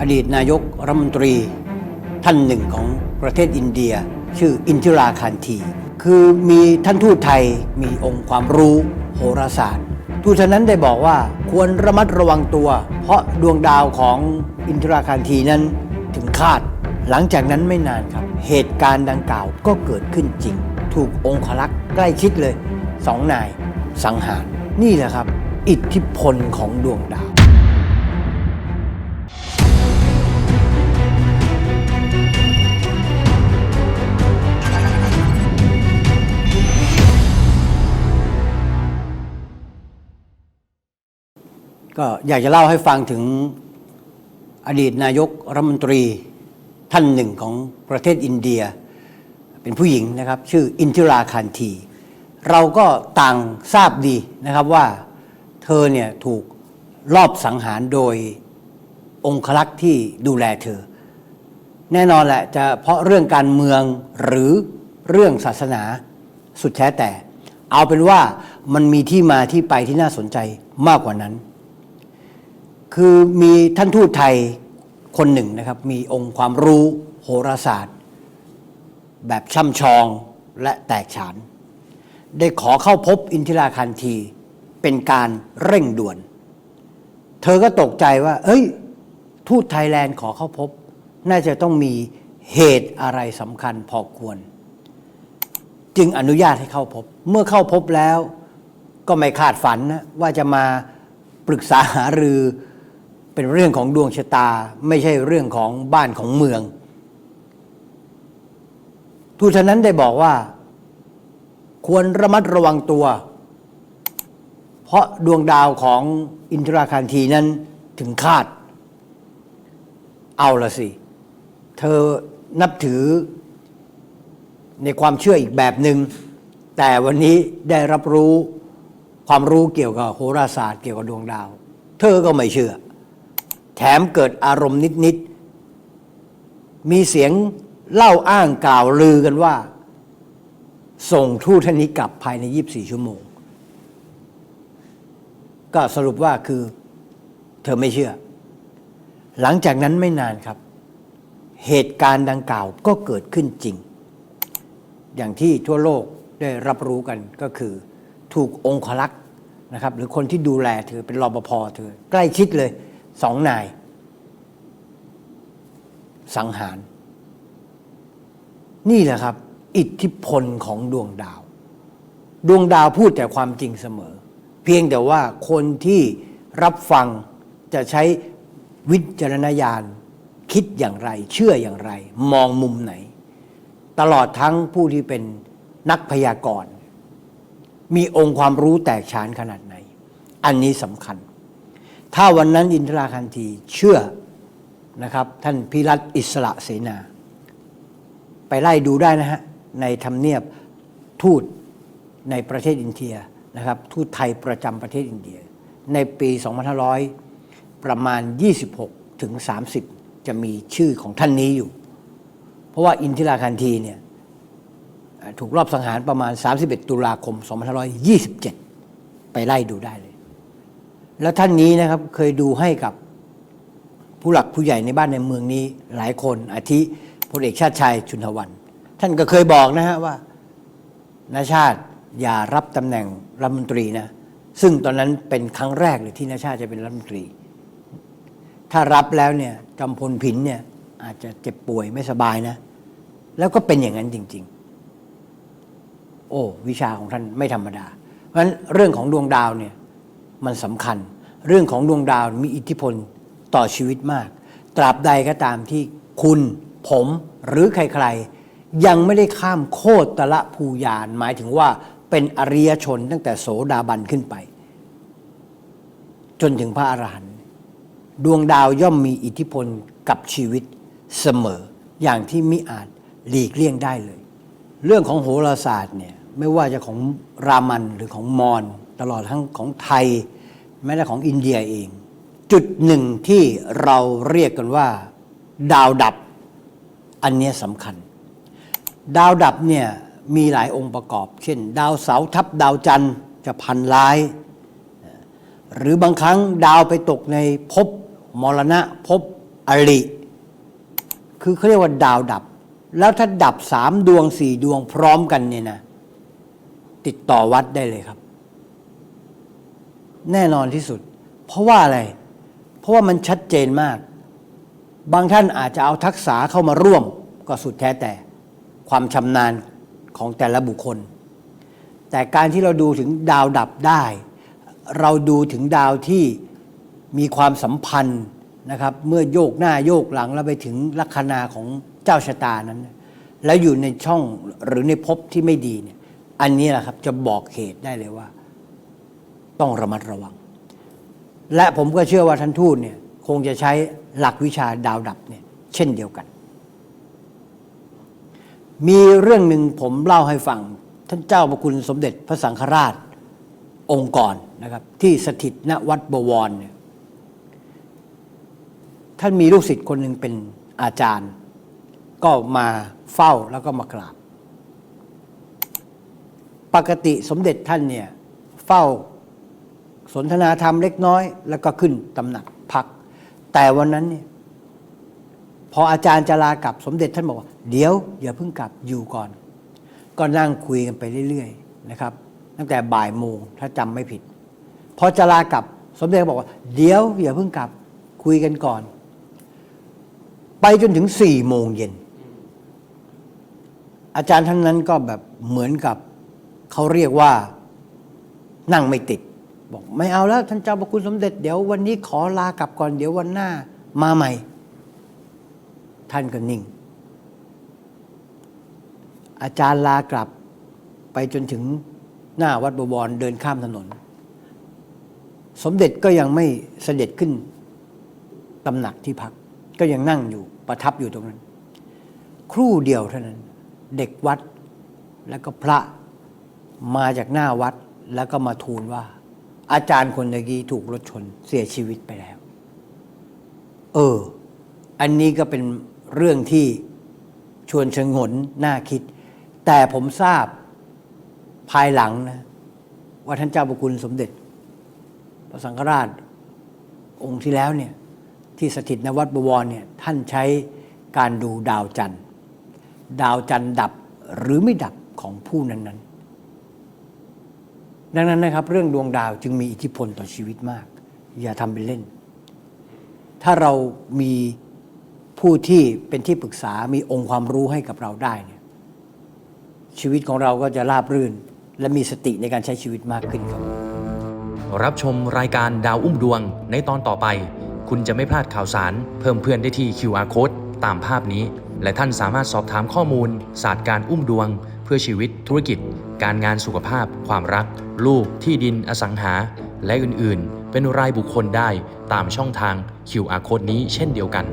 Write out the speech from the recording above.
อดีตนายกรัฐมนตรีท่านหนึ่งของประเทศอินเดีย ชื่ออินทิราคารที คือมีท่านทูตไทยมีองค์ความรู้โหราศาสตร์ ทูตท่านนั้นได้บอกว่าควรระมัดระวังตัว เพราะดวงดาวของอินทิราคารทีนั้นถึงคาด หลังจากนั้นไม่นานครับ เหตุการณ์ดังกล่าวก็เกิดขึ้นจริง ถูกองคลักษ์ใกล้ชิดเลยสองนายสังหารนี่แหละครับ อิทธิพลของดวงดาว ก็อยากจะเล่าให้ฟังถึงอดีตนายกรัฐมนตรีท่านหนึ่งของประเทศอินเดีย เป็นผู้หญิงนะครับ ชื่ออินทิราคารที เราก็ต่างทราบดีนะครับว่าเธอเนี่ยถูกลอบสังหารโดยองคลักษ์ที่ดูแลเธอ แน่นอนแหละจะเพราะเรื่องการเมืองหรือเรื่องศาสนาสุดแท้แต่ เอาเป็นว่ามันมีที่มาที่ไปที่น่าสนใจมากกว่านั้น คือมีท่านทูตไทยคนหนึ่งนะครับ มีองค์ความรู้โหราศาสตร์ แบบช่ำชองและแตกฉาน ได้ขอเข้าพบอินทิราคันทีเป็นการเร่งด่วน เธอก็ตกใจว่า เอ้ย ทูตไทยแลนด์ขอเข้าพบ น่าจะต้องมีเหตุอะไรสำคัญพอควร จึงอนุญาตให้เข้าพบ เมื่อเข้าพบแล้ว ก็ไม่คาดฝันนะว่าจะมาปรึกษาหารือ เป็นเรื่องของดวงชะตาไม่ใช่เรื่องของบ้านของเมือง ทูตท่านนั้นได้บอกว่า ควรระมัดระวังตัว เพราะดวงดาวของอินทราคารทีนั้นถึงคาด เอาละสิ เธอนับถือในความเชื่ออีกแบบหนึง่งแต่วันนี้ได้รับรู้ความรู้เกี่ยวกับโหราศาสตร์เกี่ยวกับดวงดาว เธอก็ไม่เชื่อ แถมเกิดอารมณ์นิดๆ มีเสียงเล่าอ้างกล่าวลือกันว่า ส่งทูตท่านนี้กลับภายใน 24 ชั่วโมง ก็สรุปว่าคือเธอไม่เชื่อ หลังจากนั้นไม่นานครับ เหตุการณ์ดังกล่าวก็เกิดขึ้นจริง อย่างที่ทั่วโลกได้รับรู้กันก็คือ ถูกองคลักษ์นะครับ หรือคนที่ดูแลเธอเป็นรปภเธอ ใกล้ชิดเลย สองนาย สังหาร นี่แหละครับ อิทธิพลของดวงดาว ดวงดาวพูดแต่ความจริงเสมอ เพียงแต่ว่าคนที่รับฟังจะใช้วิจารณญาณคิดอย่างไร เชื่ออย่างไร มองมุมไหน ตลอดทั้งผู้ที่เป็นนักพยากรณ์ มีองค์ความรู้แตกฉานขนาดไหน อันนี้สำคัญ ถ้าวันนั้นอินทราคันทีเชื่อนะครับ ท่านพิรัตอิสระเสนา ไปไล่ดูได้นะฮะ ในทำเนียบทูตในประเทศอินเดียนะครับ ทูตไทยประจำประเทศอินเดีย ในปี 2500 ประมาณ 26 ถึง 30 จะมีชื่อของท่านนี้อยู่ เพราะว่าอินทิราคันทีเนี่ยถูกรอบสังหารประมาณ 31 ตุลาคม 2527 ไปไล่ดูได้เลย แล้วท่านนี้นะครับเคยดูให้กับผู้หลักผู้ใหญ่ในบ้านในเมืองนี้หลายคนอาทิพลเอกชาติชายชุนทวัน ท่านก็เคยบอกนะฮะว่านาชาติอย่ารับตำแหน่งรัฐมนตรีนะซึ่งตอนนั้นเป็นครั้งแรกเลยที่นาชาติจะเป็นรัฐมนตรี ถ้ารับแล้วเนี่ยจำพลผินเนี่ยอาจจะเจ็บป่วยไม่สบายนะ แล้วก็เป็นอย่างนั้นจริง ๆ โอ้ วิชาของท่านไม่ธรรมดา เพราะฉะนั้นเรื่องของดวงดาวเนี่ย มันสำคัญ เรื่องของดวงดาวมีอิทธิพลต่อชีวิตมาก ตราบใดก็ตามที่คุณผมหรือใครๆ ยังไม่ได้ข้ามโคตรตละภูยาน หมายถึงว่าเป็นอริยชนตั้งแต่โสดาบันขึ้นไป จนถึงพระอรหันต์ดวงดาวย่อมมีอิทธิพลกับชีวิตเสมอ อย่างที่มิอาจหลีกเลี่ยงได้เลย เรื่องของโหราศาสตร์เนี่ยไม่ว่าจะของรามันหรือของมอญ ตลอดทั้งของไทย แม้แต่ของอินเดียเอง จุดหนึ่งที่เราเรียกกันว่า ดาวดับ อันนี้สำคัญ ดาวดับเนี่ยมีหลายองค์ประกอบ เช่น ดาวเสาทับดาวจันทร์จะพันร้าย หรือบางครั้งดาวไปตกในภพมรณะภพออริ คือเขาเรียกว่าดาวดับ แล้วถ้าดับสามดวงสี่ดวงพร้อมกันเนี่ยนะติดต่อวัดได้เลยครับ แน่นอนที่สุด เพราะว่าอะไร เพราะว่ามันชัดเจนมาก บางท่านอาจจะเอาทักษะเข้ามาร่วมก็สุดแท้แต่ ความชำนาญของแต่ละบุคคล แต่การที่เราดูถึงดาวดับได้ เราดูถึงดาวที่มีความสัมพันธ์นะครับ เมื่อโยกหน้าโยกหลังแล้วไปถึงลัคนาของเจ้าชะตานั้น แล้วอยู่ในช่องหรือในภพที่ไม่ดีเนี่ยอันนี้แหละครับจะบอกเหตุได้เลยว่า ต้องระมัดระวัง และผมก็เชื่อว่าท่านทูตเนี่ยคงจะใช้หลักวิชาดาวดับเนี่ยเช่นเดียวกัน มีเรื่องหนึ่งผมเล่าให้ฟัง ท่านเจ้าประคุณสมเด็จพระสังฆราชองค์กรนะครับ ที่สถิตณวัดบวรเนี่ยท่านมีลูกศิษย์คนหนึ่งเป็นอาจารย์ ก็มาเฝ้าแล้วก็มากราบ ปกติสมเด็จท่านเนี่ยเฝ้า สนทนาธรรมเล็กน้อย แล้วก็ขึ้นตำหนักพัก แต่วันนั้นเนี่ยพออาจารย์จะลากลับสมเด็จท่านบอกว่า เดี๋ยวอย่าเพิ่งกลับอยู่ก่อน ก็นั่งคุยกันไปเรื่อยๆนะครับ ตั้งแต่บ่ายโมงถ้าจำไม่ผิด พอจะลากลับสมเด็จบอกว่า เดี๋ยวอย่าเพิ่งกลับคุยกันก่อน ไปจนถึงสี่โมงเย็นอาจารย์ท่านนั้นก็แบบเหมือนกับเขาเรียกว่านั่งไม่ติด บอกไม่เอาแล้วท่านเจ้าพระคุณสมเด็จ เดี๋ยววันนี้ขอลากลับก่อนเดี๋ยววันหน้ามาใหม่ ท่านก็นิ่ง อาจารย์ลากลับไปจนถึงหน้าวัดบวรเดินข้ามถนน สมเด็จก็ยังไม่เสด็จขึ้นตำหนักที่พัก ก็ยังนั่งอยู่ประทับอยู่ตรงนั้น ครู่เดียวเท่านั้น เด็กวัดแล้วก็พระมาจากหน้าวัดแล้วก็มาทูลว่า อาจารย์คนตะกี้ถูกรถชนเสียชีวิตไปแล้ว เออ อันนี้ก็เป็นเรื่องที่ชวนชงนน่าคิด แต่ผมทราบภายหลังนะ ว่าท่านเจ้าประคุณสมเด็จ พระสังฆราช องค์ที่แล้วเนี่ย ที่สถิตในวัดบวรเนี่ย ท่านใช้การดูดาวจันทร์ ดาวจันทร์ดับหรือไม่ดับของผู้นั้นๆ ดังนั้นนะครับ เรื่องดวงดาวจึงมีอิทธิพลต่อชีวิตมาก อย่าทำเป็นเล่น ถ้าเรามีผู้ที่เป็นที่ปรึกษามีองค์ความรู้ให้กับเราได้เนี่ยชีวิตของเราก็จะราบรื่น และมีสติในการใช้ชีวิตมากขึ้นครับ รับชมรายการดาวอุ้มดวงในตอนต่อไป คุณจะไม่พลาดข่าวสาร เพิ่มเพื่อนได้ที่ QR Code ตามภาพนี้ และท่านสามารถสอบถามข้อมูล ศาสตร์การอุ้มดวง เพื่อชีวิตธุรกิจ การงานสุขภาพ ความรัก ลูก ที่ดิน อสังหา และอื่นๆ เป็นรายบุคคลได้ตามช่องทาง QR Code นี้เช่นเดียวกัน